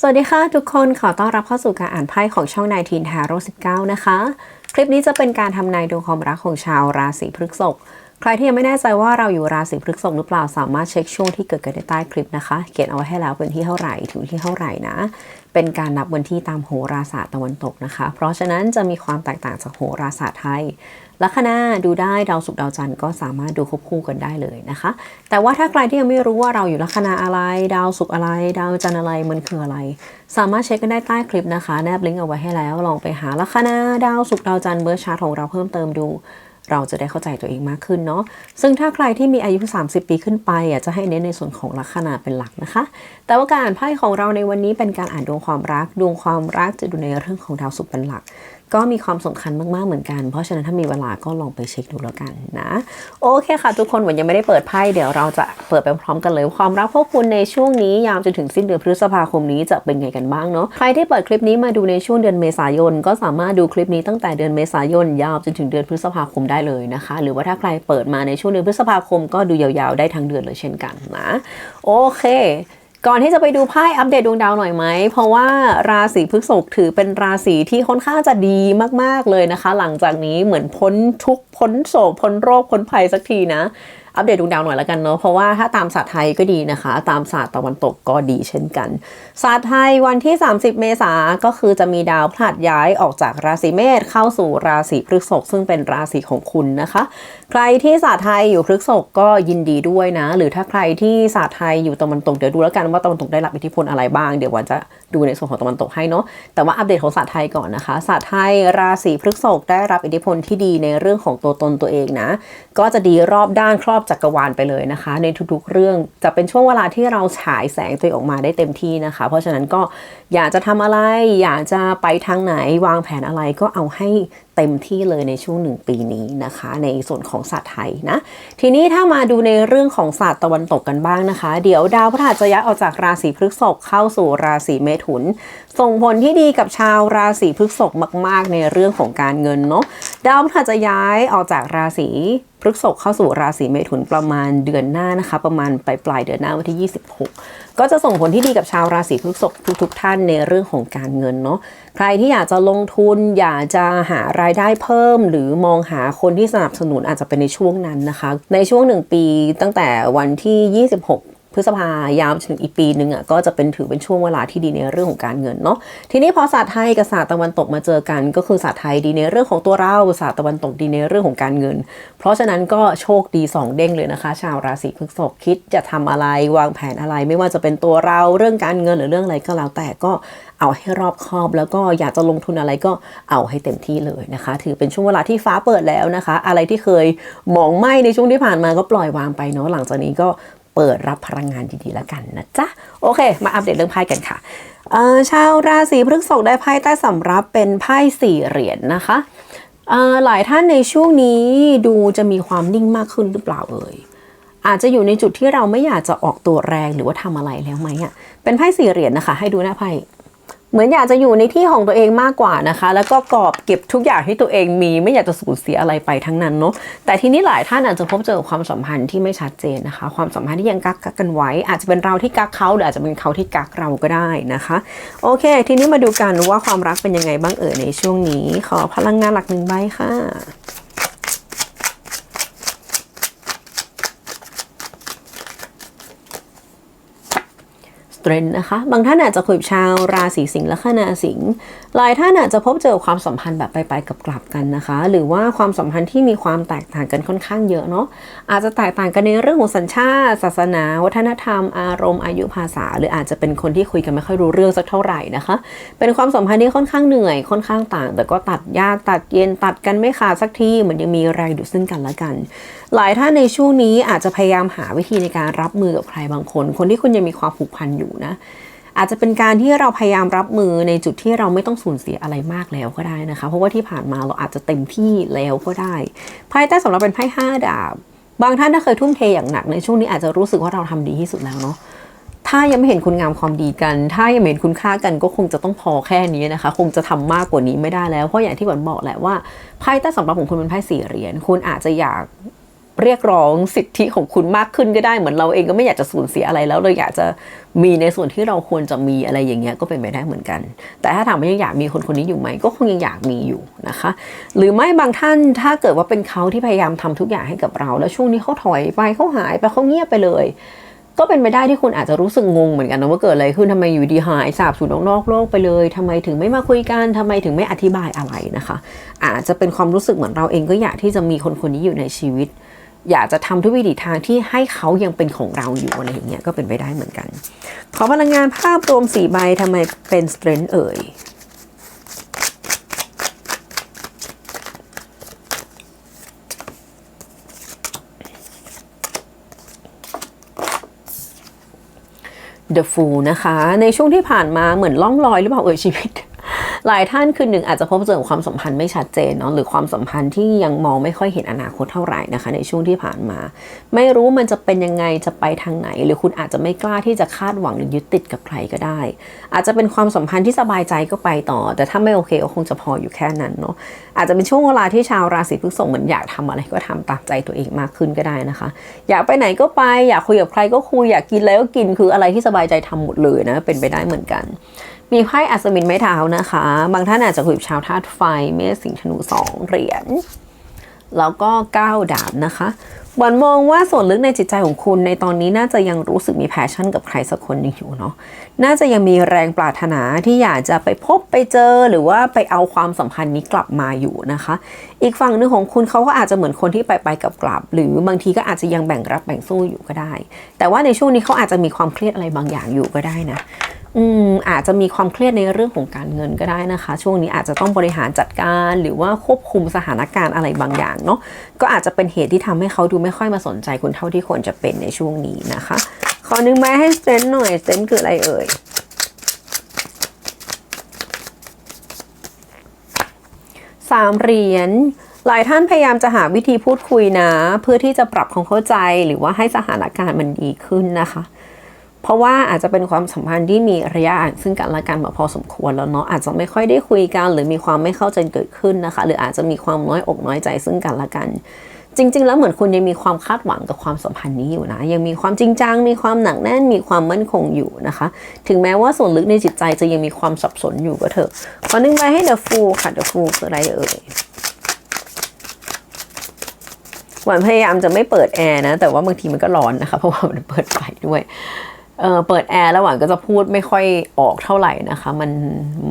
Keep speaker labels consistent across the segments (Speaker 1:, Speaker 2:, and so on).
Speaker 1: สวัสดีค่ะทุกคนขอต้อนรับเข้าสู่การอ่านไพ่ของช่องนายทีนทาโร่19 นะคะ คลิปนี้จะเป็นการทำนายดวงความรักของชาวราศีพฤษภใครที่ยังไม่แน่ใจว่าเราอยู่ราศีพฤษภหรือเปล่าสามารถเช็คช่วงที่เกิดกันได้ใต้คลิปนะคะ เขียนเอาไว้ให้แล้วเป็นที่เท่าไหร่ถึงที่เท่าไหร่นะ เป็นการนับวันที่ตามโหราศาสตร์ตะวันตกนะคะ เพราะฉะนั้นจะมีความแตกต่างจากโหราศาสตร์ไทย ลัคนาดูได้ดาวศุกร์ดาวจันทร์ก็สามารถดูควบคู่กันได้เลยนะคะ แต่ว่าถ้าใครที่ยังไม่รู้ว่าเราอยู่ลัคนาอะไร ดาวศุกร์อะไร ดาวจันทร์อะไรมันคืออะไร สามารถเช็คกันได้ใต้คลิปนะคะ แนบลิงก์เอาไว้ให้แล้ว ลองไปหาลัคนาดาวศุกร์ดาวจันทร์เบอร์ชาร์ตของเราเพิ่มเติมดู เราจะได้เข้าใจตัวเองมากขึ้นเนาะซึ่งถ้าใครที่มีอายุ 30 ปีขึ้นไปอะจะให้เน้นในส่วนของลัคนาเป็นหลักนะคะ แต่ว่าการอ่านไพ่ของเราในวันนี้เป็นการอ่านดวงความรัก ดวงความรักจะดูในเรื่องของดาวศุกร์เป็นหลัก ก็มีความสำคัญมากๆเหมือนกัน เพราะฉะนั้นถ้ามีเวลาก็ลองไปเช็คดูแล้วกันนะ โอเคค่ะ ทุกคนวันยังไม่ได้เปิดไพ่เดี๋ยวเราจะเปิดไปพร้อมกันเลย ความรักพวกคุณในช่วงนี้ยาวจนถึงสิ้นเดือนพฤษภาคมนี้จะเป็นไงกันบ้างเนาะใครที่เปิดคลิปนี้มาดูในช่วงเดือนเมษายน ก็สามารถดูคลิปนี้ตั้งแต่เดือนเมษายนยาวจนถึงเดือนพฤษภาคมได้เลยนะคะ หรือว่าถ้าใครเปิดมาในช่วงเดือนพฤษภาคม ก็ดูยาวๆได้ทั้งเดือนเลยเช่นกันนะโอเค ก่อนที่จะไปดูไพ่อัปเดตดวงดาวหน่อยไหม เพราะว่าราศีพฤษภถือเป็นราศีที่ค่อนข้างจะดีมากๆเลยนะคะ หลังจากนี้เหมือนพ้นทุกพ้นโศกพ้นโรคพ้นภัยสักทีนะ อัปเดตดวงดาวหน่อยแล้วกันเนาะเพราะว่าถ้าตามศาสตร์ไทยก็ดีนะคะ ตามศาสตร์ตะวันตกก็ดีเช่นกันศาสตร์ไทยวันที่ 30 เมษาก็คือจะมีดาวพลัดย้ายออกจากราศีเมษเข้าสู่ราศีพฤษภซึ่งเป็นราศีของคุณนะคะ ใครที่ศาสตร์ไทยอยู่พฤษภก็ยินดีด้วยนะ หรือถ้าใครที่ศาสตร์ไทยอยู่ตะวันตกเดี๋ยวดูแล้วกันว่าตะวันตกได้รับอิทธิพลอะไรบ้างเดี๋ยววันจะ ดูในส่วนของตะวันตกให้เนาะแต่ว่าอัปเดตของศาสตร์ไทยก่อนนะคะศาสตร์ไทยราศีพฤษภได้รับอิทธิพลที่ดีในเรื่องของตัวตนตัวเองนะ ก็จะดีรอบด้านครอบจักรวาลไปเลยนะคะ ในทุกๆเรื่องจะเป็นช่วงเวลาที่เราฉายแสงตัวเองออกมาได้เต็มที่นะคะ เพราะฉะนั้นก็อยากจะทำอะไรอยากจะไปทางไหนวางแผนอะไรก็เอาให้ เต็มที่เลยในช่วงหนึ่งปีนี้นะคะ ในส่วนของศาสตร์ไทยนะ ทีนี้ถ้ามาดูในเรื่องของศาสตร์ตะวันตกกันบ้างนะคะ เดี๋ยวดาวพฤหัสจะย้ายออกจากราศีพฤษภเข้าสู่ราศีเมถุน ส่งผลที่ดีกับชาวราศีพฤษภมาก ๆ ในเรื่องของการเงินเนาะดาวพฤหัสจะย้ายออกจากราศีพฤษภเข้าสู่ราศีเมถุนประมาณเดือนหน้านะคะ ประมาณปลายปลายเดือนหน้าวันที่ 26 ก็จะส่งผลที่ดีกับชาวราศีพฤษภทุก ๆ ท่านในเรื่องของการเงินเนาะใครที่อยากจะลงทุนอยากจะหารายได้เพิ่ม หรือมองหาคนที่สนับสนุนอาจจะเป็นในช่วงนั้นนะคะ ในช่วงหนึ่งปีตั้งแต่วันที่ 26 พฤษภายาวถึงอีกปีหนึ่งอะก็จะเป็นถือเป็นช่วงเวลาที่ดีในเรื่องของการเงินเนาะทีนี้พอศาสตร์ไทยกับศาสตร์ตะวันตกมาเจอกัน ก็คือศาสตร์ไทยดีในเรื่องของตัวเราศาสตร์ตะวันตกดีในเรื่องของการเงิน เพราะฉะนั้นก็โชคดีสองเด้งเลยนะคะ ชาวราศีพฤษภคิดจะทำอะไรวางแผนอะไร ไม่ว่าจะเป็นตัวเราเรื่องการเงินหรือเรื่องอะไรก็แล้วแต่ก็เอาให้รอบคอบแล้วก็อยากจะลงทุนอะไรก็เอาให้เต็มที่เลยนะคะ ถือเป็นช่วงเวลาที่ฟ้าเปิดแล้วนะคะ อะไรที่เคยมองไหม้ในช่วงที่ผ่านมาก็ปล่อยวางไปเนาะหลังจากนี้ก็ เปิดรับพลังงานดีๆแล้วกันนะจ๊ะ โอเค มาอัปเดตเรื่องไพ่กันค่ะชาวราศีพฤษภได้ไพ่ใต้สำรับเป็นไพ่สี่เหรียญนะคะหลายท่านในช่วงนี้ดูจะมีความนิ่งมากขึ้นหรือเปล่าเอ่ยอาจจะอยู่ในจุดที่เราไม่อยากจะออกตัวแรงหรือว่าทำอะไรแล้วไหมอะเป็นไพ่สี่เหรียญนะคะ ให้ดูหน้าไพ่ เหมือนอยากจะอยู่ในที่ของตัวเองมากกว่านะคะ แล้วก็กอบเก็บทุกอย่างที่ตัวเองมี ไม่อยากจะสูญเสียอะไรไปทั้งนั้นเนาะแต่ทีนี้หลายท่านอาจจะพบเจอความสัมพันธ์ที่ไม่ชัดเจนนะคะ ความสัมพันธ์ที่ยังกักกักกันไว้ อาจจะเป็นเราที่กักเขาหรืออาจจะเป็นเขาที่กักเราก็ได้นะคะ โอเค ทีนี้มาดูกันว่าความรักเป็นยังไงบ้างเอ่ยในช่วงนี้ ขอพลังงานหลักหนึ่งใบค่ะ เทรนนะคะ บางท่านอาจจะคุยกับชาวราศีสิงห์และคนาสิงห์หลายท่านอาจจะพบเจอความสัมพันธ์แบบไปๆกับกลับกันนะคะ หรือว่าความสัมพันธ์ที่มีความแตกต่างกันค่อนข้างเยอะเนาะอาจจะแตกต่างกันในเรื่องของสัญชาติ ศาสนา วัฒนธรรม อารมณ์อายุภาษา หรืออาจจะเป็นคนที่คุยกันไม่ค่อยรู้เรื่องสักเท่าไหร่นะคะ เป็นความสัมพันธ์ที่ค่อนข้างเหนื่อยค่อนข้างต่าง แต่ก็ตัดยากตัดเย็นตัดกันไม่ขาดสักทีเหมือนยังมีแรงดูดซึ่งกันและกัน หลายท่านในช่วงนี้อาจจะพยายามหาวิธีในการรับมือกับใครบางคน คนที่คุณยังมีความผูกพันอยู่นะ อาจจะเป็นการที่เราพยายามรับมือในจุดที่เราไม่ต้องสูญเสียอะไรมากแล้วก็ได้นะคะ เพราะว่าที่ผ่านมาเราอาจจะเต็มที่แล้วก็ได้ไพ่ใต้สำหรับเป็นไพ่ห้าดาบบางท่านถ้าเคยทุ่มเทอย่างหนักในช่วงนี้อาจจะรู้สึกว่าเราทำดีที่สุดแล้วเนาะถ้ายังไม่เห็นคุณงามความดีกัน ถ้ายังไม่เห็นคุณค่ากันก็คงจะต้องพอแค่นี้นะคะ คงจะทำมากกว่านี้ไม่ได้แล้ว เพราะอย่างที่หวันบอกแหละว่าไพ่ใต้สำหรับของคุณเป็นไพ่สี่เหรียญ คุณอาจจะอยาก เรียกร้องสิทธิของคุณมากขึ้นก็ได้เหมือนเราเองก็ไม่อยากจะสูญเสียอะไรแล้วเราอยากจะมีในส่วนที่เราควรจะมีอะไรอย่างเงี้ยก็เป็นไปได้เหมือนกัน แต่ถ้าถามว่ายังอยากมีคนคนนี้อยู่ไหมก็คงยังอยากมีอยู่นะคะ หรือไม่บางท่านถ้าเกิดว่าเป็นเขาที่พยายามทำทุกอย่างให้กับเรา แล้วช่วงนี้เขาถอยไปเขาหายไปเขาเงียบไปเลย ก็เป็นไปได้ที่คุณอาจจะรู้สึกงงเหมือนกันนะว่าเกิดอะไรขึ้นทำไมอยู่ดีหายสาบสูญออกนอกโลกไปเลยทำไมถึงไม่มาคุยกันทำไมถึงไม่อธิบายอะไรนะคะ อาจจะเป็นความรู้สึกเหมือนเราเองก็อยากที่จะมีคนคนนี้อยู่ในชีวิต อยากจะทำทุกวิถีทางที่ให้เขายังเป็นของเราอยู่อะไรอย่างเงี้ยก็เป็นไปได้เหมือนกัน ขอพลังงานภาพรวมสี่ใบทำไมเป็นสเตรนท์เอ่ย The Fool นะคะ ในช่วงที่ผ่านมาเหมือนล่องลอยหรือเปล่าเอ่ยชีวิต หลายท่านคือหนึ่งอาจจะพบเจอความสัมพันธ์ไม่ชัดเจนเนาะหรือความสัมพันธ์ที่ยังมองไม่ค่อยเห็นอนาคตเท่าไหร่นะคะ ในช่วงที่ผ่านมา ไม่รู้มันจะเป็นยังไงจะไปทางไหน หรือคุณอาจจะไม่กล้าที่จะคาดหวังหรือยึดติดกับใครก็ได้ อาจจะเป็นความสัมพันธ์ที่สบายใจก็ไปต่อ แต่ถ้าไม่โอเคก็คงจะพออยู่แค่นั้นเนาะอาจจะเป็นช่วงเวลาที่ชาวราศีพฤษภเหมือนอยากทำอะไรก็ทำตามใจตัวเองมากขึ้นก็ได้นะคะ อยากไปไหนก็ไปอยากคุยกับใครก็คุยอยากกินอะไรก็กินคืออะไรที่สบายใจทำหมดเลยนะเป็นไปได้เหมือนกัน มีไพ่อัศวินไม้เท้านะคะ บางท่านอาจจะคุยกับชาวธาตุไฟ เมษสิงห์ธนูสองเหรียญ แล้วก็ก้าดาบนะคะบอลมองว่าส่วนลึกในจิตใจของคุณในตอนนี้น่าจะยังรู้สึกมีแพชชั่นกับใครสักคนหนึ่งอยู่เนาะ น่าจะยังมีแรงปรารถนาที่อยากจะไปพบไปเจอหรือว่าไปเอาความสัมพันธ์นี้กลับมาอยู่นะคะ อีกฝั่งหนึ่งของคุณเขาก็อาจจะเหมือนคนที่ไปไปกับกลับ หรือบางทีก็อาจจะยังแบ่งรับแบ่งสู้อยู่ก็ได้ แต่ว่าในช่วงนี้เขาอาจจะมีความเครียดอะไรบางอย่างอยู่ก็ได้นะ อืมอาจจะมีความเครียดในเรื่องของการเงินก็ได้นะคะ ช่วงนี้อาจจะต้องบริหารจัดการหรือว่าควบคุมสถานการณ์อะไรบางอย่างเนาะก็อาจจะเป็นเหตุที่ทำให้เขาดูไม่ค่อยมาสนใจคุณเท่าที่ควรจะเป็นในช่วงนี้นะคะขอนึงไม้ให้เซนหน่อยเซนคืออะไรเอ่ยสามเหรียญหลายท่านพยายามจะหาวิธีพูดคุยนะ เพื่อที่จะปรับความเข้าใจหรือว่าให้สถานการณ์มันดีขึ้นนะคะ เพราะว่าอาจจะเป็นความสัมพันธ์ที่มีระยะห่างซึ่งกันและกันมาพอสมควรแล้วเนาะอาจจะไม่ค่อยได้คุยกัน หรือมีความไม่เข้าใจเกิดขึ้นนะคะ หรืออาจจะมีความน้อยอกน้อยใจซึ่งกันและกัน จริง ๆ แล้วเหมือนคุณยังมีความคาดหวังกับความสัมพันธ์นี้อยู่นะ ยังมีความจริงจังมีความหนักแน่นมีความมั่นคงอยู่นะคะ ถึงแม้ว่าส่วนลึกในจิตใจจะยังมีความสับสนอยู่ก็เถอะขอนึงไปให้ The Fool ค่ะ The Fool คืออะไรเอ่ยหวานพยายามจะไม่เปิดแอร์นะ แต่ว่าบางทีมันก็ร้อนนะคะ เพราะว่ามันเปิดไฟด้วย เออเปิดแอร์แล้วหวานก็จะพูดไม่ค่อยออกเท่าไหร่นะคะ มัน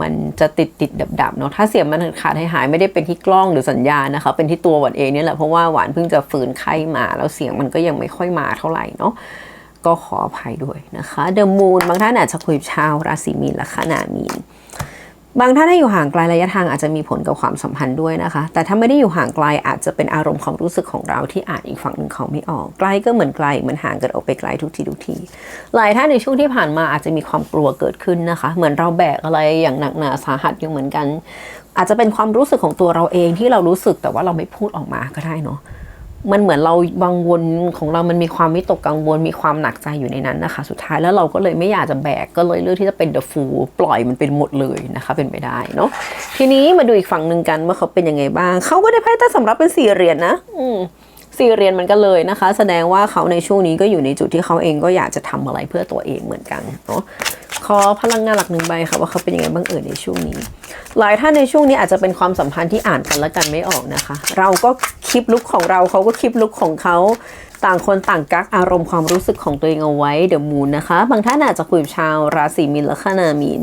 Speaker 1: มันจะติดติดดับดับเนาะถ้าเสียงมันขาดหายหายไม่ได้เป็นที่กล้องหรือสัญญาณนะคะ เป็นที่ตัวหวานเองเนี่ยแหละเพราะว่าหวานเพิ่งจะฝืนไข้มา แล้วเสียงมันก็ยังไม่ค่อยมาเท่าไหร่เนาะก็ขออภัยด้วยนะคะเดอะมูนบางท่านอาจจะคุยชาวราศีมีนและขนามีน บางท่านถ้าอยู่ห่างไกลระยะทางอาจจะมีผลกับความสัมพันธ์ด้วยนะคะ แต่ถ้าไม่ได้อยู่ห่างไกลอาจจะเป็นอารมณ์ความรู้สึกของเราที่อ่านอีกฝั่งหนึ่งเขาไม่ออกไกลก็เหมือนไกลเหมือนห่างกันออกไปไกลทุกทีทุกที หลายท่านในช่วงที่ผ่านมาอาจจะมีความกลัวเกิดขึ้นนะคะ เหมือนเราแบกอะไรอย่างหนักหนาสาหัสอยู่เหมือนกัน อาจจะเป็นความรู้สึกของตัวเราเองที่เรารู้สึกแต่ว่าเราไม่พูดออกมาก็ได้เนาะ มันเหมือนเราบางวนของเรามันมีความวิตกกังวลมีความหนักใจอยู่ในนั้นนะคะ สุดท้ายแล้วเราก็เลยไม่อยากจะแบกก็เลยเลือกที่จะเป็นเดอะฟูปล่อยมันเป็นหมดเลยนะคะ เป็นไปได้เนาะทีนี้มาดูอีกฝั่งหนึ่งกันว่าเขาเป็นยังไงบ้างเขาก็ได้ไพ่ใต้สำรับเป็นสี่เหรียญนะอืม สี่เหรียญมันก็เลยนะคะ แสดงว่าเขาในช่วงนี้ก็อยู่ในจุดที่เขาเองก็อยากจะทำอะไรเพื่อตัวเองเหมือนกันเนาะขอพลังงานหลักหนึ่งใบค่ะว่าเขาเป็นยังไงบ้างเอ่ยในช่วงนี้ หลายท่านในช่วงนี้อาจจะเป็นความสัมพันธ์ที่อ่านกันและกันไม่ออกนะคะ เราก็คลิปลุกของเราเขาก็คลิปลุกของเขา ต่างคนต่างกักอารมณ์ความรู้สึกของตัวเองเอาไว้เดอะมูนนะคะ บางท่านอาจจะคุยกับชาวราศีมีนและคนามีน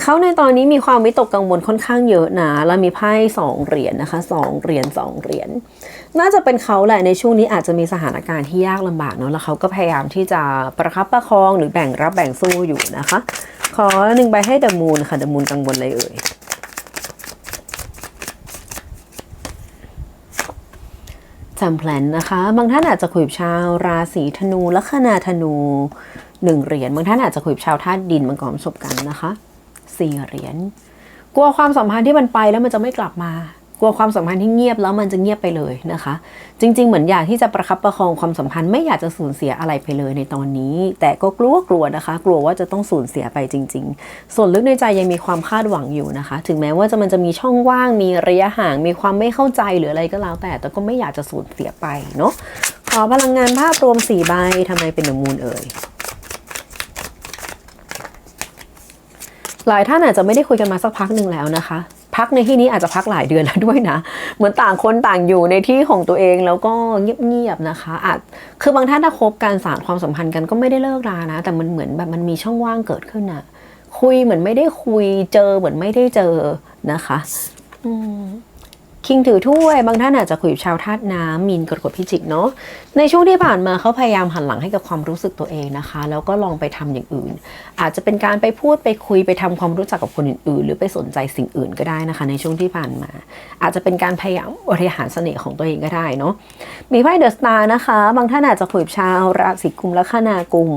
Speaker 1: เขาในตอนนี้มีความวิตกกังวลค่อนข้างเยอะนะแล้วมีไพ่สองเหรียญนะคะสองเหรียญสองเหรียญน่าจะเป็นเขาแหละในช่วงนี้อาจจะมีสถานการณ์ที่ยากลำบากเนาะแล้วเขาก็พยายามที่จะประคับประคองหรือแบ่งรับแบ่งสู้อยู่นะคะ ขอหนึ่งใบให้เดอะมูนค่ะเดอะมูนกังวลอะไรเอ่ย จำแพลนนะคะ บางท่านอาจจะคุยกับชาวราศีธนูลัคนาธนูหนึ่งเหรียญบางท่านอาจจะคุยกับชาวธาตุดินมังกรประสบกันนะคะสี่เหรียญกลัวความสัมพันธ์ที่มันไปแล้วมันจะไม่กลับมา กลัวความสัมพันธ์ที่เงียบแล้วมันจะเงียบไปเลยนะคะ จริง ๆ เหมือนอยากที่จะประคับประคองความสัมพันธ์ไม่อยากจะสูญเสียอะไรไปเลยในตอนนี้ แต่ก็กลัวกลัวนะคะ กลัวว่าจะต้องสูญเสียไปจริง ๆ ส่วนลึกในใจยังมีความคาดหวังอยู่นะคะ ถึงแม้ว่าจะมันจะมีช่องว่างมีระยะห่าง มีความไม่เข้าใจหรืออะไรก็แล้ว แต่แต่ก็ไม่อยากจะสูญเสียไปเนาะขอพลังงานภาพรวมสี่ใบทำไมเป็นเดอะมูนเอ่ยหลายท่านอาจจะไม่ได้คุยกันมาสักพักหนึ่งแล้วนะคะ พักในที่นี้อาจจะพักหลายเดือนแล้วด้วยนะ เหมือนต่างคนต่างอยู่ในที่ของตัวเองแล้วก็เงียบๆนะคะ อาจคือบางท่านถ้าคบกันสารความสัมพันธ์กันก็ไม่ได้เลิกรานะ แต่มันเหมือนแบบมันมีช่องว่างเกิดขึ้นอะคุยเหมือนไม่ได้คุยเจอเหมือนไม่ได้เจอนะคะ อืม คิงถือถ้วย บางท่านอาจจะคุยกับชาวธาตุน้ำมีนกรกฎพิจิกเนาะในช่วงที่ผ่านมาเขาพยายามหันหลังให้กับความรู้สึกตัวเองนะคะ แล้วก็ลองไปทำอย่างอื่น อาจจะเป็นการไปพูดไปคุยไปทำความรู้จักกับคนอื่น ๆ หรือไปสนใจสิ่งอื่นก็ได้นะคะ ในช่วงที่ผ่านมา อาจจะเป็นการพยายามบริหารเสน่ห์ของตัวเองก็ได้เนาะมีไพ่เดอะสตาร์นะคะ บางท่านอาจจะคุยกับชาวราศีกุมและคนากุม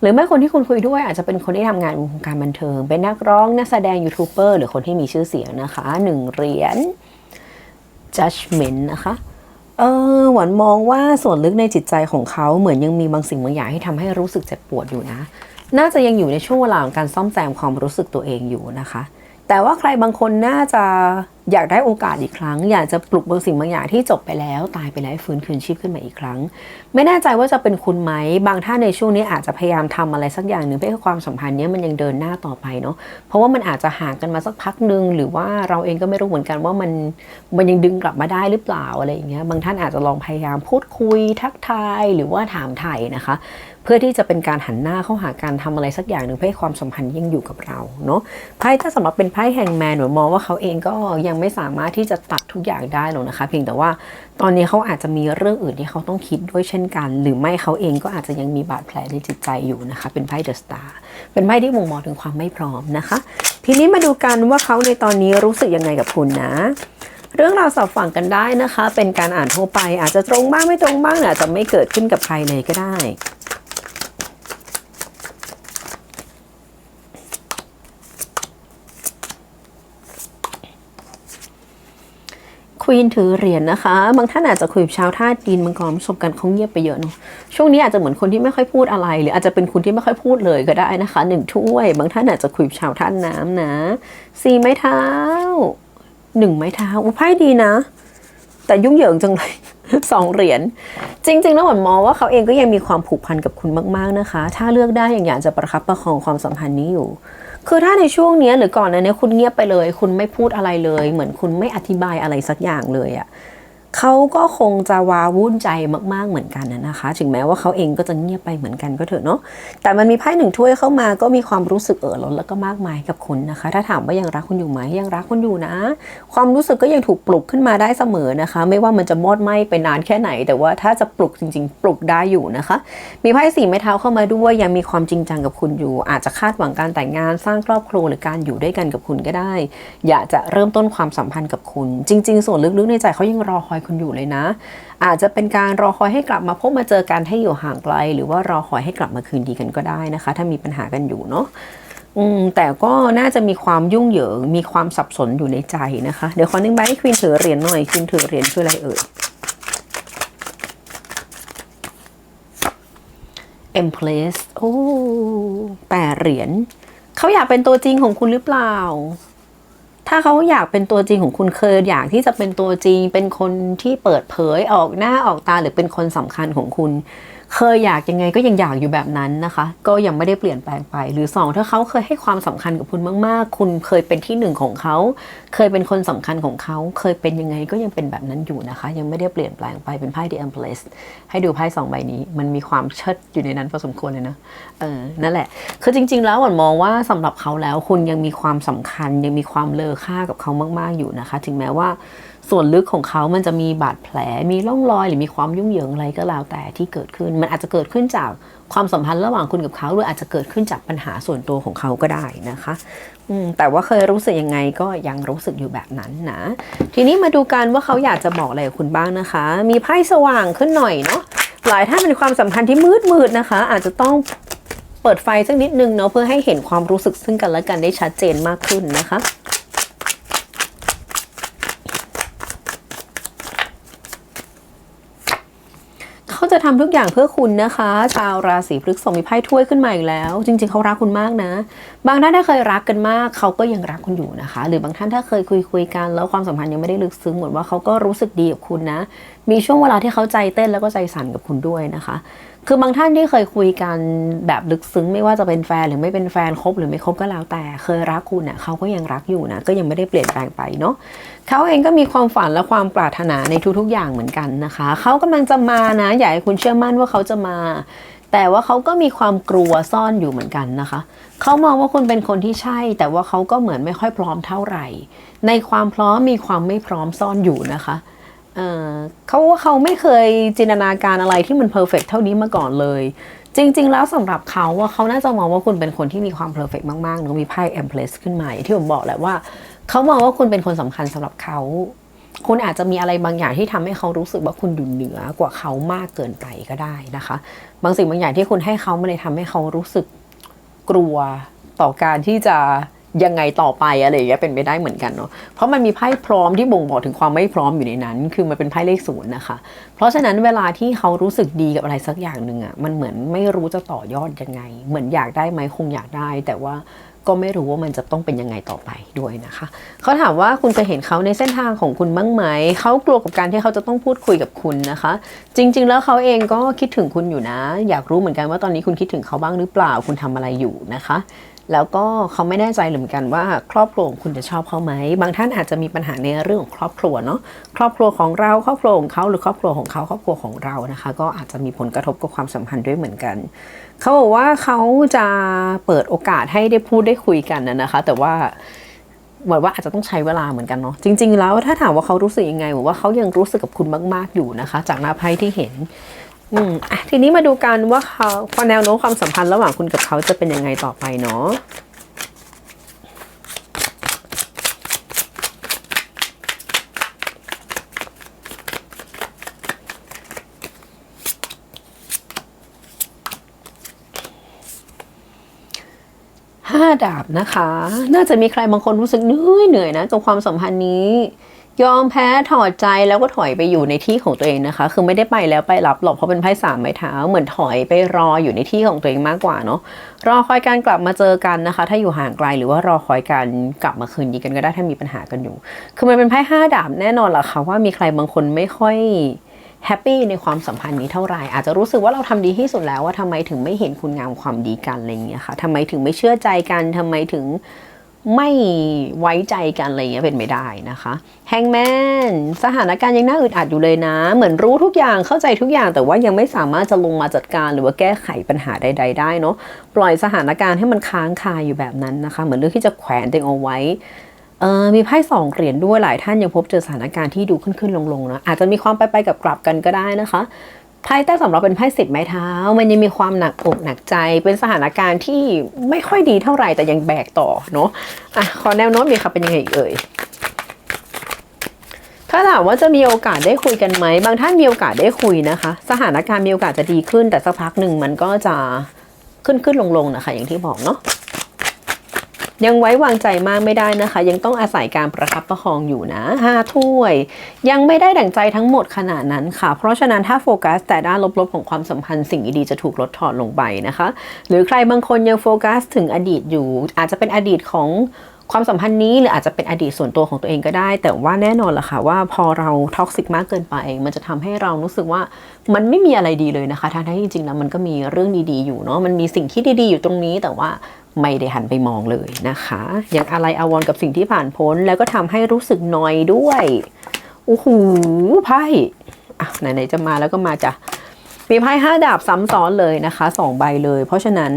Speaker 1: หรือไม่คนที่คุณคุยด้วยอาจจะเป็นคนที่ทำงานวงการบันเทิง เป็นนักร้องนักแสดงยูทูบเบอร์หรือคนที่มีชื่อเสียงนะคะหนึ่งเหรียญ judgment นะคะ เออหวันมองว่าส่วนลึกในจิตใจของเขาเหมือนยังมีบางสิ่งบางอย่างที่ทำให้รู้สึกเจ็บปวดอยู่นะ น่าจะยังอยู่ในช่วงเวลาของการซ่อมแซมความรู้สึกตัวเองอยู่นะคะ แต่ว่าใครบางคนน่าจะ อยากได้โอกาสอีกครั้ง อยากจะปลุกบางสิ่งบางอย่างที่จบไปแล้ว ตายไปแล้วให้ฟื้นคืนชีพขึ้นมาอีกครั้ง ไม่แน่ใจว่าจะเป็นคุณไหมบางท่านในช่วงนี้อาจจะพยายามทำอะไรสักอย่างหนึ่งเพื่อให้ความสัมพันธ์นี้มันยังเดินหน้าต่อไปเนาะเพราะว่ามันอาจจะห่างกันมาสักพักหนึ่งหรือว่าเราเองก็ไม่รู้เหมือนกันว่ามันมันยังดึงกลับมาได้หรือเปล่าอะไรอย่างเงี้ยบางท่านอาจจะลองพยายามพูดคุยทักทายหรือว่าถามไถ่นะคะ เพื่อที่จะเป็นการหันหน้าเข้าหาการทำอะไรสักอย่างหนึ่งเพื่อให้ความสัมพันธ์ยังอยู่กับเราเนาะไพ่ถ้าสำหรับเป็นไพ่แห่งแมนหนูมองว่าเขาเองก็ยังไม่สามารถที่จะตัดทุกอย่างได้หรอกนะคะ เพียงแต่ว่าตอนนี้เขาอาจจะมีเรื่องอื่นที่เขาต้องคิดด้วยเช่นกัน หรือไม่เขาเองก็อาจจะยังมีบาดแผลในจิตใจอยู่นะคะ เป็นไพ่เดอะสตาร์เป็นไพ่ที่บ่งบอกถึงความไม่พร้อมนะคะ ทีนี้มาดูกันว่าเขาในตอนนี้รู้สึกยังไงกับคุณนะเรื่องราวสอบฝั่งกันได้นะคะ เป็นการอ่านทั่วไปอาจจะตรงบ้างไม่ตรงบ้างอาจจะไม่เกิดขึ้นกับใครเลยก็ได้ ควีนถือเหรียญนะคะ บางท่านอาจจะคุยกับชาวท่าจีนมังกรประสบการณ์เขาเงียบไปเยอะเนาะช่วงนี้อาจจะเหมือนคนที่ไม่ค่อยพูดอะไร หรืออาจจะเป็นคุณที่ไม่ค่อยพูดเลยก็ได้นะคะหนึ่งถ้วย บางท่านอาจจะคุยกับชาวท่าน้ำนะสี่ไม้เท้าหนึ่งไม้เท้าอุ้ยไพ่ดีนะ แต่ยุ่งเหยิงจังเลยสองเหรียญจริงๆแล้วหวันมองว่าเขาเองก็ยังมีความผูกพันกับคุณมาก ๆนะคะ ถ้าเลือกได้อย่างอยากจะประคับประคองความสัมพันธ์นี้อยู่ คือถ้าในช่วงนี้หรือก่อนนั้นเนี่ยคุณเงียบไปเลย คุณไม่พูดอะไรเลย เหมือนคุณไม่อธิบายอะไรสักอย่างเลยอะ เขาก็คงจะว้าวุ่นใจมากๆเหมือนกันนะคะ ถึงแม้ว่าเขาเองก็จะเงียบไปเหมือนกันก็เถอะเนาะ แต่มันมีไพ่หนึ่งถ้วยเข้ามาก็มีความรู้สึกเออล้นแล้วก็มากมายกับคุณนะคะ ถ้าถามว่ายังรักคุณอยู่ไหมยังรักคุณอยู่นะ ความรู้สึกก็ยังถูกปลุกขึ้นมาได้เสมอนะคะ ไม่ว่ามันจะมอดไหมไปนานแค่ไหน แต่ว่าถ้าจะปลุกจริง ๆ ปลุกได้อยู่นะคะ มีไพ่สี่ไม้เท้าเข้ามาด้วยยังมีความจริงจังกับคุณอยู่ อาจจะคาดหวังการแต่งงานสร้างครอบครัวหรือการอยู่ด้วยกันกับคุณก็ได้ อยากจะเริ่มต้นความสัมพันธ์กับคุณ จริง ๆ ส่วนลึกๆในใจเขายังรอคอยคุณอยู่เลยนะ อาจจะเป็นการรอคอยให้กลับมาพบมาเจอกันให้อยู่ห่างไกล หรือว่ารอคอยให้กลับมาคืนดีกันก็ได้นะคะ ถ้ามีปัญหากันอยู่เนาะอืมแต่ก็น่าจะมีความยุ่งเหยิง มีความสับสนอยู่ในใจนะคะ เดี๋ยวขอนึงใบให้ควีนถือเหรียญหน่อยควีนถือเหรียญคืออะไรเอ่ย Empress โอ้แปดเหรียญเขาอยากเป็นตัวจริงของคุณหรือเปล่า ถ้าเขาอยากเป็นตัวจริงของคุณเคยอยากที่จะเป็นตัวจริง เป็นคนที่เปิดเผยออกหน้าออกตาหรือเป็นคนสำคัญของคุณเคยอยากยังไงก็ยังอยากอยู่แบบนั้นนะคะ ก็ยังไม่ได้เปลี่ยนแปลงไป หรือสองถ้าเขาเคยให้ความสำคัญกับคุณมาก ๆ คุณเคยเป็นที่หนึ่งของเขา เคยเป็นคนสำคัญของเขา เคยเป็นยังไงก็ยังเป็นแบบนั้นอยู่นะคะ ยังไม่ได้เปลี่ยนแปลงไปเป็นไพ่ The Empress ให้ดูไพ่สองใบนี้ มันมีความเชิดอยู่ในนั้นพอสมควรเลยนะเออนั่นแหละ คือจริง ๆ แล้วหวันมองว่าสำหรับเขาแล้วคุณยังมีความสำคัญ ยังมีความเลอค่ากับเขามาก ๆ อยู่นะคะ ถึงแม้ว่า ส่วนลึกของเขามันจะมีบาดแผล มีร่องรอยหรือมีความยุ่งเหยิงอะไรก็แล้วแต่ที่เกิดขึ้น มันอาจจะเกิดขึ้นจากความสัมพันธ์ระหว่างคุณกับเขาหรืออาจจะเกิดขึ้นจากปัญหาส่วนตัวของเขาก็ได้นะคะอืแต่ว่าเคยรู้สึกยังไงก็ยังรู้สึกอยู่แบบนั้นนะ ทีนี้มาดูกันว่าเขาอยากจะบอกอะไรกับคุณบ้างนะคะ มีไพ่สว่างขึ้นหน่อยเนาะหลายท่านเป็นความสัมพันธ์ที่มืดมืดนะคะ อาจจะต้องเปิดไฟสักนิดนึงเนาะเพื่อให้เห็นความรู้สึกซึ่งกันและกันได้ชัดเจนมากขึ้นนะคะ เขา จะจะทำทุกอย่างเพื่อคุณนะคะ ชาวราศีพฤษภมีไพ่ถ้วยขึ้นมาอีกแล้ว จริง ๆเขารักคุณมากนะ บางท่านถ้าเคยรักกันมากเขาก็ยังรักคุณอยู่นะคะ หรือบางท่านถ้าเคยคุยคุยกัน แล้วความสัมพันธ์ยังไม่ได้ลึกซึ้งเหมือนว่าเขาก็รู้สึกดีกับคุณนะ มีช่วงเวลาที่เขาใจเต้นแล้วก็ใจสั่นกับคุณด้วยนะคะ คือบางท่านที่เคยคุยกันแบบลึกซึ้งไม่ว่าจะเป็นแฟนหรือไม่เป็นแฟนคบหรือไม่คบก็แล้วแต่เคยรักคุณเน่ะเขาก็ยังรักอยู่นะก็ยังไม่ได้เปลี่ยนแปลงไปเนาะเขาเองก็มีความฝันและความปรารถนาในทุกๆอย่างเหมือนกันนะคะเขากำลังจะมานะอยากให้คุณเชื่อมั่นว่าเขาจะมา แต่ว่าเขาก็มีความกลัวซ่อนอยู่เหมือนกันนะคะเขามองว่าคุณเป็นคนที่ใช่ แต่ว่าเขาก็เหมือนไม่ค่อยพร้อมเท่าไหร่ ในความพร้อมมีความไม่พร้อมซ่อนอยู่นะคะ เขาว่าเขาไม่เคยจินตนาการอะไรที่มันเพอร์เฟกเท่านี้มาก่อนเลย จริง ๆ แล้วสำหรับเขาว่าเขาน่าจะมองว่าคุณเป็นคนที่มีความเพอร์เฟกมากๆเนอมีไพ่เอ็มเพลสขึ้นมาอย่างที่ผมบอกแหละว่าเขามองว่าคุณเป็นคนสำคัญสำหรับเขาคุณอาจจะมีอะไรบางอย่างที่ทำให้เขารู้สึกว่าคุณอยู่เหนือกว่าเขามากเกินไปก็ได้นะคะ บางสิ่งบางอย่างที่คุณให้เขาไมันเลยทำให้เขารู้สึกกลัวต่อการที่จะ ยังไงต่อไปอะไรอย่างเงี้ยเป็นไปได้เหมือนกันเนาะเพราะมันมีไพ่พร้อมที่บ่งบอกถึงความไม่พร้อมอยู่ในนั้น คือมันเป็นไพ่เลขศูนย์นะคะ เพราะฉะนั้นเวลาที่เขารู้สึกดีกับอะไรสักอย่างหนึ่งอะ่ะมันเหมือนไม่รู้จะต่อยอดยังไง เหมือนอยากได้ไหมคงอยากได้ แต่ว่าก็ไม่รู้ว่ามันจะต้องเป็นยังไงต่อไปด้วยนะคะ เขาถามว่าคุณจะเห็นเขาในเส้นทางของคุณบ้างไหม เขากลัวกับการที่เขาจะต้องพูดคุยกับคุณนะคะ จริง ๆ แล้วเขาเองก็คิดถึงคุณอยู่นะ อยากรู้เหมือนกันว่าตอนนี้คุณคิดถึงเขาบ้างหรือเปล่า คุณทำอะไรอยู่นะคะ แล้วก็เขาไม่แน่ใจเหมือนกันว่าครอบครัวของคุณจะชอบเขาไหม บางท่านอาจจะมีปัญหาในเรื่องของครอบครัวเนาะครอบครัวของเราครอบครัวของเขาหรือครอบครัวของเขาครอบครัวของเรานะคะ ก็อาจจะมีผลกระทบกับความสัมพันธ์ด้วยเหมือนกัน เขาบอกว่าเขาจะเปิดโอกาสให้ได้พูดได้คุยกันนะคะ แต่ว่าหมือนว่าอาจจะต้องใช้เวลาเหมือนกันเนาะจริง ๆ แล้วถ้าถามว่าเขารู้สึกยังไงหมือว่าเขายังรู้สึกกับคุณมาก ๆอยู่นะคะ จากหน้าไพ่ที่เห็น อืมอะทีนี้มาดูกันว่าเขาแนวโน้มความสัมพันธ์ระหว่างคุณกับเขาจะเป็นยังไงต่อไปเนาะห้าดาบนะคะ น่าจะมีใครบางคนรู้สึกเหนื่อยเหนื่อยนะกับความสัมพันธ์นี้ ยอมแพ้ถอดใจแล้วก็ถอยไปอยู่ในที่ของตัวเองนะคะ คือไม่ได้ไปแล้วไปรับหรอกเพราะเป็นไพ่สามไม้เท้าเหมือนถอยไปรออยู่ในที่ของตัวเองมากกว่าเนาะรอคอยการกลับมาเจอกันนะคะ ถ้าอยู่ห่างไกลหรือว่ารอคอยการกลับมาคืนดีกันก็ได้ถ้ามีปัญหากันอยู่ คือมันเป็นไพ่ห้าดาบแน่นอนแหละค่ะว่ามีใครบางคนไม่ค่อยแฮปปี้ในความสัมพันธ์นี้เท่าไหร่อาจจะรู้สึกว่าเราทำดีที่สุดแล้วว่าทำไมถึงไม่เห็นคุณงามความดีกันอะไรอย่างเงี้ยค่ะทำไมถึงไม่เชื่อใจกันทำไมถึง ไม่ไว้ใจกันอะไรเงี้ยเป็นไม่ได้นะคะแฮงแมนสถานการณ์ยังน่าอึดอัดอยู่เลยนะ เหมือนรู้ทุกอย่างเข้าใจทุกอย่างแต่ว่ายังไม่สามารถจะลงมาจัดการหรือว่าแก้ไขปัญหาใด ๆ ได้เนาะปล่อยสถานการณ์ให้มันค้างคาอยู่แบบนั้นนะคะ เหมือนเรื่องที่จะแขวนตัวเองเอาไว้เออมีไพ่สองเหรียญด้วยหลายท่านยังพบเจอสถานการณ์ที่ดูขึ้นขึ้นลงลงๆนะอาจจะมีความไปไปกับกลับกันก็ได้นะคะ ไพ่ใต้สำรับเป็นไพ่สิบไม้เท้า มันยังมีความหนักอกหนักใจ เป็นสถานการณ์ที่ไม่ค่อยดีเท่าไหร่แต่ยังแบกต่อเนาะอะขอแนวโน้มมีค่ะเป็นยังไงเอ่ยถ้าถามว่าจะมีโอกาสได้คุยกันไหมบางท่านมีโอกาสได้คุยนะคะ สถานการณ์มีโอกาสจะดีขึ้น แต่สักพักหนึ่งมันก็จะขึ้นขึ้นลงลงนะคะ อย่างที่บอกเนาะ ยังไว้วางใจมากไม่ได้นะคะ ยังต้องอาศัยการประคับประคองอยู่นะห้าถ้วย ยังไม่ได้ดั่งใจทั้งหมดขนาดนั้นค่ะ เพราะฉะนั้นถ้าโฟกัสแต่ด้านลบๆของความสัมพันธ์สิ่งดีๆจะถูกลดทอนลงไปนะคะ หรือใครบางคนยังโฟกัสถึงอดีตอยู่ อาจจะเป็นอดีตของความสัมพันธ์นี้หรืออาจจะเป็นอดีตส่วนตัวของตัวเองก็ได้ แต่ว่าแน่นอนล่ะค่ะว่าพอเราท็อกซิกมากเกินไป มันจะทำให้เรารู้สึกว่ามันไม่มีอะไรดีเลยนะคะทั้งที่จริงๆแล้วมันก็มีเรื่องดีๆอยู่เนาะมันมีสิ่งที่ดีๆอยู่ตรงนี้ แต่ว่า ไม่ได้หันไปมองเลยนะคะยังอะไรอาวรกับสิ่งที่ผ่านพ้น แล้วก็ทำให้รู้สึกนอยด้วยโอ้โหไพ่อะไหนๆจะมาแล้วก็มาจ้ะมีไพ่ห้าดาบซ้ำซ้อนเลยนะคะสองใบเลย เพราะฉะนั้น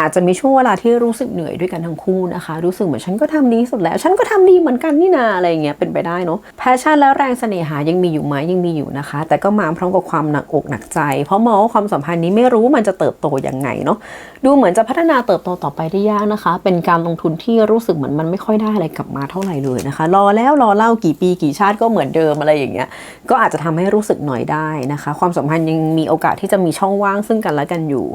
Speaker 1: อาจจะมีช่วงเวลาที่รู้สึกเหนื่อยด้วยกันทั้งคู่นะคะ รู้สึกเหมือนฉันก็ทำดีสุดแล้ว ฉันก็ทำดีเหมือนกันนี่นาอะไรเงี้ยเป็นไปได้เนาะแพชชั่นและแรงเสน่หายังมีอยู่ไหมยังมีอยู่นะคะ แต่ก็มาพร้อมกับความหนักอกหนักใจ เพราะมองว่าความสัมพันธ์นี้ไม่รู้มันจะเติบโตยังไงเนาะดูเหมือนจะพัฒนาเติบโตต่อไปได้ยากนะคะ เป็นการลงทุนที่รู้สึกเหมือนมันไม่ค่อยได้อะไรกลับมาเท่าไหร่เลยนะคะ รอแล้วรอเล่ากี่ปีกี่ชาติก็เหมือนเดิมอะไรอย่างเงี้ยก็อาจจะทำให้รู้สึกหน่อยได้นะคะ ความสัมพันธ์ยังมีโอกาสที่จะมีช่องว่างซึ่งกันและกันอยู่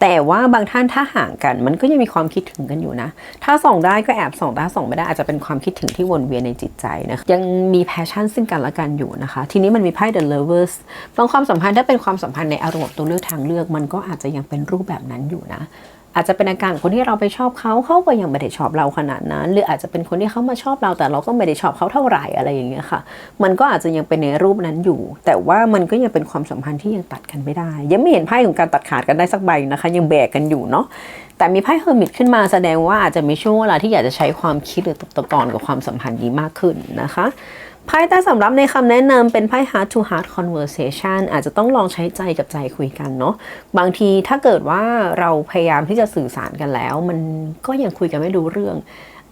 Speaker 1: แต่ว่าบางท่านถ้าห่างกัน มันก็ยังมีความคิดถึงกันอยู่นะ ถ้าส่องได้ก็แอบส่องถ้าส่องไม่ได้อาจจะเป็นความคิดถึงที่วนเวียนในจิตใจนะยังมีแพชชั่นซึ่งกันและกันอยู่นะคะ ทีนี้มันมีไพ่ The Lovers บางความสัมพันธ์ถ้าเป็นความสัมพันธ์ในอารมณ์ตัวเลือกทางเลือก มันก็อาจจะยังเป็นรูปแบบนั้นอยู่นะ อาจจะเป็นอาการคนที่เราไปชอบเขาเขาก็ยังไม่ได้ชอบเราขนาดนั้น หรืออาจจะเป็นคนที่เขามาชอบเรา แต่เราก็ไม่ได้ชอบเขาเท่าไหร่อะไรอย่างเงี้ยค่ะ มันก็อาจจะยังเป็นในรูปนั้นอยู่ แต่ว่ามันก็ยังเป็นความสัมพันธ์ที่ยังตัดกันไม่ได้ ยังไม่เห็นไพ่ของการตัดขาดกันได้สักใบนะคะ ยังแบกกันอยู่เนาะแต่มีไพ่เฮอร์มิตขึ้นมาแสดงว่าอาจจะมีช่วงเวลาที่อยากจะใช้ความคิดหรือตะกอนกับความสัมพันธ์นี้มากขึ้นนะคะ ไพ่ใต้สำรับในคำแนะนำเป็นไพ่ heart to heart conversation อาจจะต้องลองใช้ใจกับใจคุยกันเนาะบางทีถ้าเกิดว่าเราพยายามที่จะสื่อสารกันแล้ว มันก็ยังคุยกันไม่รู้เรื่อง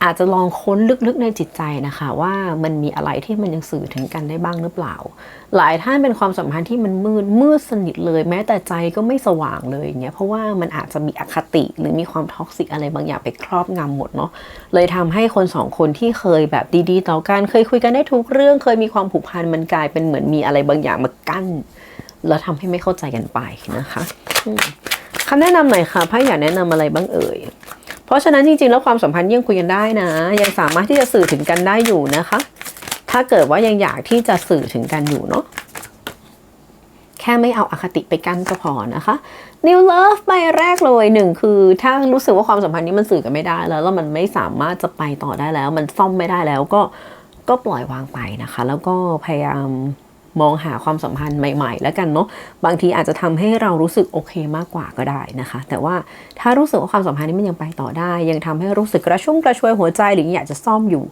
Speaker 1: อาจจะลองค้นลึกๆในจิตใจนะคะ ว่ามันมีอะไรที่มันยังสื่อถึงกันได้บ้างหรือเปล่า หลายท่านเป็นความสัมพันธ์ที่มันมืดมืดสนิทเลย แม้แต่ใจก็ไม่สว่างเลยอย่างเงี้ยเพราะว่ามันอาจจะมีอคติหรือมีความท็อกซิกอะไรบางอย่างไปครอบงำหมดเนาะเลยทำให้คนสองคนที่เคยแบบดีๆ ต่อกันเคยคุยกันได้ทุกเรื่อง เคยมีความผูกพันมันกลายเป็นเหมือนมีอะไรบางอย่างมากั้น แล้วทำให้ไม่เข้าใจกันไปนะคะคำแนะนำหน่อยค่ะไพ่อยากแนะนำอะไรบ้างเอ่ย ราะฉะนั้นจริงๆ แล้วความสัมพันธ์ยังคุยกันได้นะ ยังสามารถที่จะสื่อถึงกันได้อยู่นะคะ ถ้าเกิดว่ายังอยากที่จะสื่อถึงกันอยู่เนาะแค่ไม่เอาอาคติไปกั้นก็พอนะคะ New Love ใบแรกเลยหนึ่งคือถ้ารู้สึกว่าความสัมพันธ์นี้มันสื่อกันไม่ได้แล้ว แล้วมันไม่สามารถจะไปต่อได้แล้ว มันซ่อมไม่ได้แล้วก็ก็ปล่อยวางไปนะคะ แล้วก็พยายาม มองหาความสัมพันธ์ใหม่ ๆ แล้วกันเนาะบางทีอาจจะทำให้เรารู้สึกโอเคมากกว่าก็ได้นะคะ แต่ว่าถ้ารู้สึกว่าความสัมพันธ์นี้มันยังไปต่อได้ ยังทำให้รู้สึกกระชุ่มกระชวยหัวใจหรืออยากจะซ่อมอยู่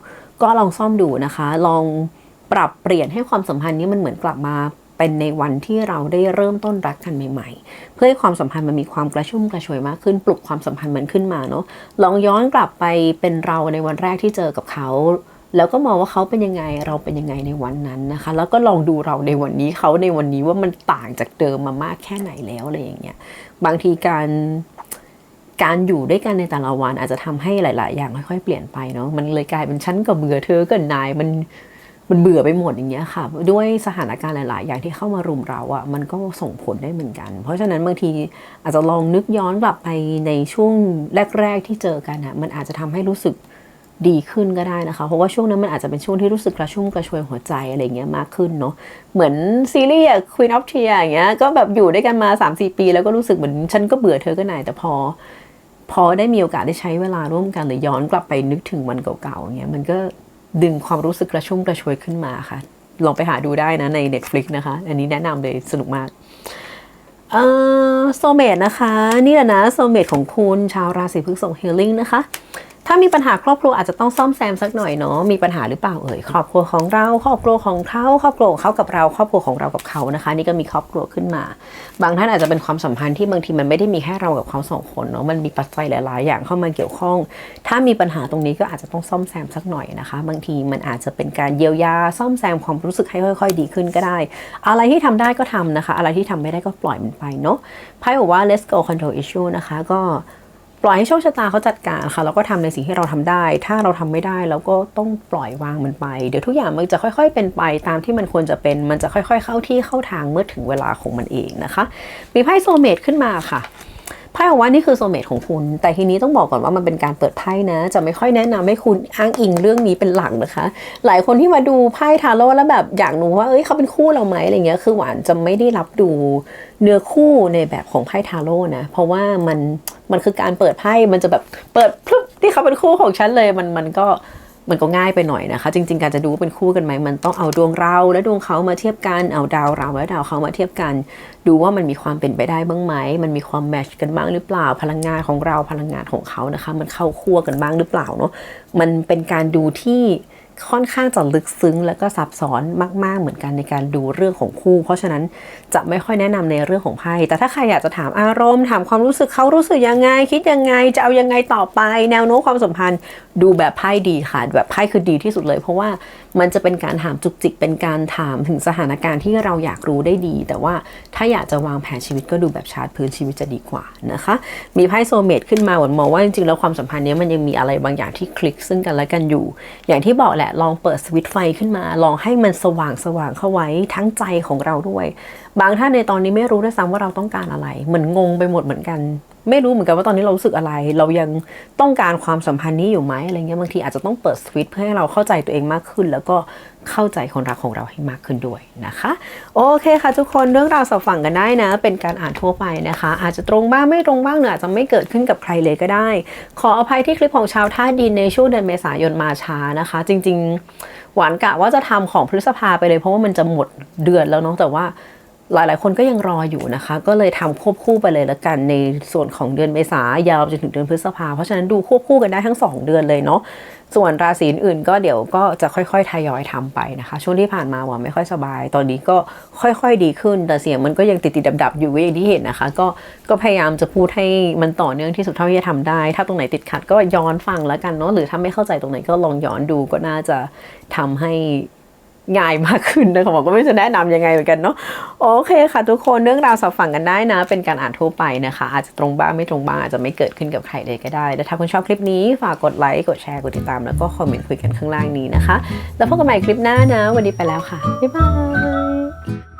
Speaker 1: ก็ลองซ่อมดูนะคะ ลองปรับเปลี่ยนให้ความสัมพันธ์นี้มันเหมือนกลับมาเป็นในวันที่เราได้เริ่มต้นรักกันใหม่ ๆ เพื่อให้ความสัมพันธ์มันมีความกระชุ่มกระชวยมากขึ้น ปลุกความสัมพันธ์มันขึ้นมาเนาะลองย้อนกลับไปเป็นเราในวันแรกที่เจอกับเขา แล้วก็มองว่าเขาเป็นยังไงเราเป็นยังไงในวันนั้นนะคะ แล้วก็ลองดูเราในวันนี้เขาในวันนี้ว่ามันต่างจากเดิมมามากแค่ไหนแล้วอะไรอย่างเงี้ยบางทีการการอยู่ด้วยกันในแต่ละวันอาจจะทำให้หลาย ๆ อย่างค่อยๆเปลี่ยนไปเนาะมันเลยกลายเป็นฉันกับเบื่อเธอกับนายมันมันเบื่อไปหมดอย่างเงี้ยค่ะ ด้วยสถานการณ์หลาย ๆ อย่างที่เข้ามารุมเราอะ่ะมันก็ส่งผลได้เหมือนกัน เพราะฉะนั้นบางทีอาจจะลองนึกย้อนกลับไปในช่วงแรก ๆ ที่เจอกันอะ่ะมันอาจจะทำให้รู้สึก ดีขึ้นก็ได้นะคะ เพราะว่าช่วงนั้นมันอาจจะเป็นช่วงที่รู้สึกกระชุ่มกระชวยหัวใจอะไรเงี้ยมากขึ้นเนาะเหมือนซีรีส์อะ Queen of Tears อย่างเงี้ยก็แบบอยู่ด้วยกันมา 3-4 ปี แล้วก็รู้สึกเหมือนฉันก็เบื่อเธอก็นายแต่พอ พอได้มีโอกาสได้ใช้เวลาร่วมกันหรือย้อนกลับไปนึกถึงวันเก่าๆอย่างเงี้ยมันก็ดึงความรู้สึกกระชุ่มกระชวยขึ้นมาค่ะ ลองไปหาดูได้นะใน Netflix นะคะ อันนี้แนะนำเลยสนุกมากเออโซเมตนะคะ นี่แหละนะโซเมตของคุณชาวราศีพฤษภฮีลิ่งนะคะ ถ้ามีปัญหาครอบครัวอาจจะต้องซ่อมแซมสักหน่อยเนาะมีปัญหาหรือเปล่าเอ่ยครอบครัวของเราครอบครัวของเขาครอบครัวของเขากับเราครอบครัวของเรากับเขานะคะ นี่ก็มีครอบครัวขึ้นมา บางท่านอาจจะเป็นความสัมพันธ์ที่บางทีมันไม่ได้มีแค่เรากับเขาสองคนเนาะมันมีปัจจัยหลาย ๆ อย่างเข้ามาเกี่ยวข้อง ถ้ามีปัญหาตรงนี้ก็อาจจะต้องซ่อมแซมสักหน่อยนะคะ บางทีมันอาจจะเป็นการเยียวยาซ่อมแซมความรู้สึกให้ค่อย ๆ ดีขึ้นก็ได้ อะไรที่ทำได้ก็ทำนะคะ อะไรที่ทำไม่ได้ก็ปล่อยมันไปเนาะไพ่บอกว่า let's go control issue นะคะก็ ปล่อยให้โชคชะตาเขาจัดการค่ะแล้วก็ทำในสิ่งที่เราทำได้ ถ้าเราทำไม่ได้เราก็ต้องปล่อยวางมันไป เดี๋ยวทุกอย่างมันจะค่อย ๆ เป็นไปตามที่มันควรจะเป็น มันจะค่อย ๆ เข้าที่เข้าทางเมื่อถึงเวลาของมันเองนะคะ มีไพ่โซเมตขึ้นมาค่ะไพ่บอกว่านี่คือโซเมตของคุณ แต่ทีนี้ต้องบอกก่อนว่ามันเป็นการเปิดไพ่นะ จะไม่ค่อยแนะนำให้คุณอ้างอิงเรื่องนี้เป็นหลักนะคะ หลายคนที่มาดูไพ่ทาโร่แล้วแบบอยากรู้ว่า เอ้ยเขาเป็นคู่เราไหมอะไรเงี้ย คือหวานจะไม่ได้รับดูเนื้อคู่ในแบบของไพ่ทาโร่นะ เพราะว่ามัน มันคือการเปิดไพ่มันจะแบบเปิดพรึบที่เขาเป็นคู่ของฉันเลยมันมันก็มันก็ง่ายไปหน่อยนะคะ จริง ๆ การจะดูว่าเป็นคู่กันไหมมันต้องเอาดวงเราและดวงเขามาเทียบกันเอาดาวเราและดาวเขามาเทียบกัน ดูว่ามันมีความเป็นไปได้บ้างไหมมันมีความแมชกันบ้างหรือเปล่าพลังงานของเราพลังงานของเขานะคะ มันเข้าคั่วกันบ้างหรือเปล่าเนาะมันเป็นการดูที่ ค่อนข้างจะลึกซึ้งแล้วก็ซับซ้อนมาก ๆ เหมือนกันในการดูเรื่องของคู่ เพราะฉะนั้นจะไม่ค่อยแนะนำในเรื่องของไพ่แต่ถ้าใครอยากจะถามอารมณ์ถามความรู้สึกเขารู้สึกยังไง คิดยังไงจะเอายังไงต่อไป แนวโน้มความสัมพันธ์ ดูแบบไพ่ดีค่ะ แบบไพ่คือดีที่สุดเลย เพราะว่า มันจะเป็นการถามจุกจิกเป็นการถามถึงสถานการณ์ที่เราอยากรู้ได้ดี แต่ว่าถ้าอยากจะวางแผนชีวิตก็ดูแบบชาร์ตพื้นชีวิตจะดีกว่านะคะ มีไพ่โซเมตขึ้นมาหวนมองว่าจริงๆแล้วความสัมพันธ์นี้มันยังมีอะไรบางอย่างที่คลิกซึ่งกันและกันอยู่ อย่างที่บอกแหละลองเปิดสวิตไฟขึ้นมา ลองให้มันสว่างสว่างเข้าไว้ทั้งใจของเราด้วย บางท่านในตอนนี้ไม่รู้ด้วยซ้ำว่าเราต้องการอะไร เหมือนงงไปหมดเหมือนกัน ไม่รู้เหมือนกันว่าตอนนี้เรารู้สึกอะไร เรายังต้องการความสัมพันธ์นี้อยู่ไหมอะไรเงี้ยบางทีอาจจะต้องเปิดสวิตช์เพื่อให้เราเข้าใจตัวเองมากขึ้น แล้วก็เข้าใจคนรักของเราให้มากขึ้นด้วยนะคะ โอเคค่ะ ทุกคนเรื่องราวสอบฝั่งกันได้นะ เป็นการอ่านทั่วไปนะคะ อาจจะตรงบ้างไม่ตรงบ้างเนี่ยอาจจะไม่เกิดขึ้นกับใครเลยก็ได้ ขออภัยที่คลิปของชาวท่าดินในช่วงเดือนเมษายนมาช้านะคะ จริง ๆ หวานกะว่าจะทำของพฤษภาไปเลยเพราะว่ามันจะหมดเดือนแล้วเนาะแต่ว่า หลายๆ คนก็ยังรออยู่นะคะ ก็เลยทำควบคู่ไปเลยละกันในส่วนของเดือนเมษายาวจนถึงเดือนพฤษภาเพราะฉะนั้นดูควบคู่กันได้ทั้ง 2 เดือนเลยเนาะส่วนราศีอื่นก็เดี๋ยวก็จะค่อยๆทยอยทำไปนะคะ ช่วงที่ผ่านมาว่าไม่ค่อยสบาย ตอนนี้ก็ค่อยๆดีขึ้น แต่เสียงมันก็ยังติดๆดับๆอยู่อย่างที่เห็นนะคะ ก็ก็พยายามจะพูดให้มันต่อเนื่องที่สุดเท่าที่จะทำได้ ถ้าตรงไหนติดขัดก็ย้อนฟังแล้วกันเนาะหรือถ้าไม่เข้าใจตรงไหนก็ลองย้อนดูก็น่าจะทำให้ ง่ายมากขึ้นนะคะบอกก็ไม่รู้จะแนะนำยังไงเหมือนกันเนาะโอเคค่ะ ทุกคนเรื่องราวสับฝั่งกันได้นะ เป็นการอ่านทั่วไปนะคะ อาจจะตรงบ้างไม่ตรงบ้างอาจจะไม่เกิดขึ้นกับใครเลยก็ได้แต่ถ้าคุณชอบคลิปนี้ฝากกดไลค์กดแชร์กดติดตามแล้วก็คอมเมนต์คุยกันข้างล่างนี้นะคะ แล้วพบกันใหม่คลิปหน้านะ วันนี้ไปแล้วค่ะบ๊ายบาย